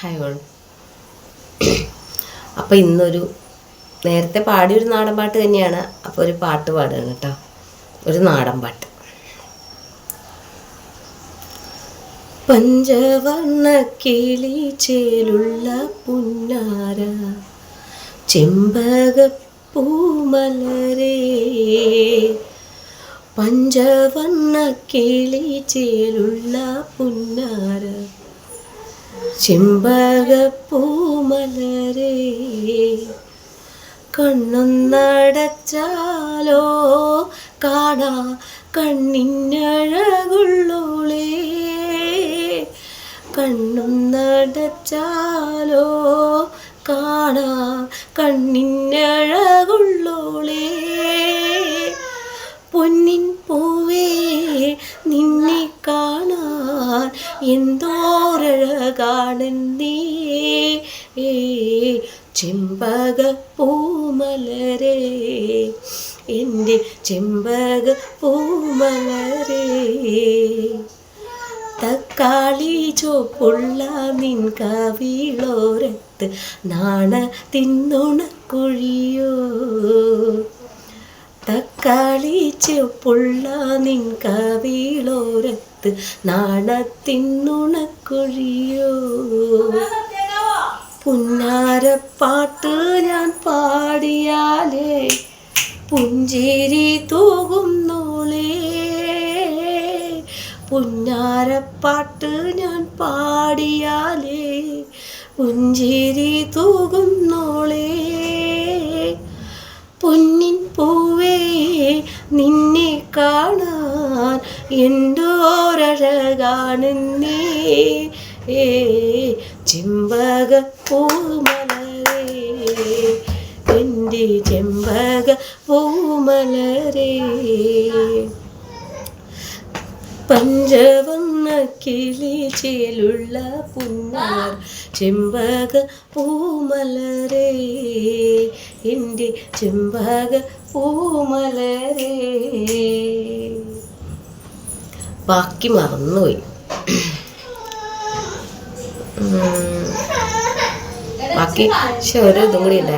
Hi all അപ്പോൾ ഇന്നൊരു നേരത്തെ പാടിയൊരു നാടൻ പാട്ട് തന്നെയാണ്. അപ്പോൾ ഒരു പാട്ട് പാടുകയാണ് കേട്ടോ. ഒരു നാടൻ പാട്ട്. പഞ്ചവർണ കിളി ചേലുള്ള പുന്നാര ചെമ്പകപ്പൂമലരേ പഞ്ചവർണ കിളി ചേലുള്ള പുന്നാര ചെമ്പകപ്പൂമലരേ കണ്ണൊന്നടച്ചാലോ കാണാ കണ്ണിനഴകുള്ളോളേ കണ്ണൊന്നടച്ചാലോ കാണാ കണ്ണിനഴകുള്ളോളേ പൊന്നിൻ കാണാൻ നീ ചെമ്പക പൂമലരേ. എന്റെ ചെമ്പക പൂമലരേ. തക്കാളി ചോപ്പുള്ള നിൻ കവിളോരത്ത് നാണ തിന്നുണക്കുഴിയോ. തക്കാളി ചെപ്പുള്ള നിൻ കവിളോരത്ത് നാണത്തിന്നുണക്കുഴിയോ പുന്നാരപ്പാട്ട് ഞാൻ പാടിയാലേ പുഞ്ചിരി തൂകുന്നോളേ. പുന്നാരപ്പാട്ട് ഞാൻ പാടിയാലേ പുഞ്ചിരി തൂകുന്നോളേ. പൂവേ നിന്നെ കാണാൻ എന്തോരഴകാണെന്നേ ചെമ്പക പൂമലരേ. എന്റെ ചെമ്പക പൂമലരേ. പഞ്ചവർണ കിളി ചേലുള്ള പുന്നാർ ചെമ്പക പൂമലരേ. എന്റെ ചെമ്പക പൂമലരേ. ബാക്കി മറന്നുപോയി. ബാക്കി പക്ഷെ ഒരു ഇതും കൂടി ഉണ്ടായിരുന്നു.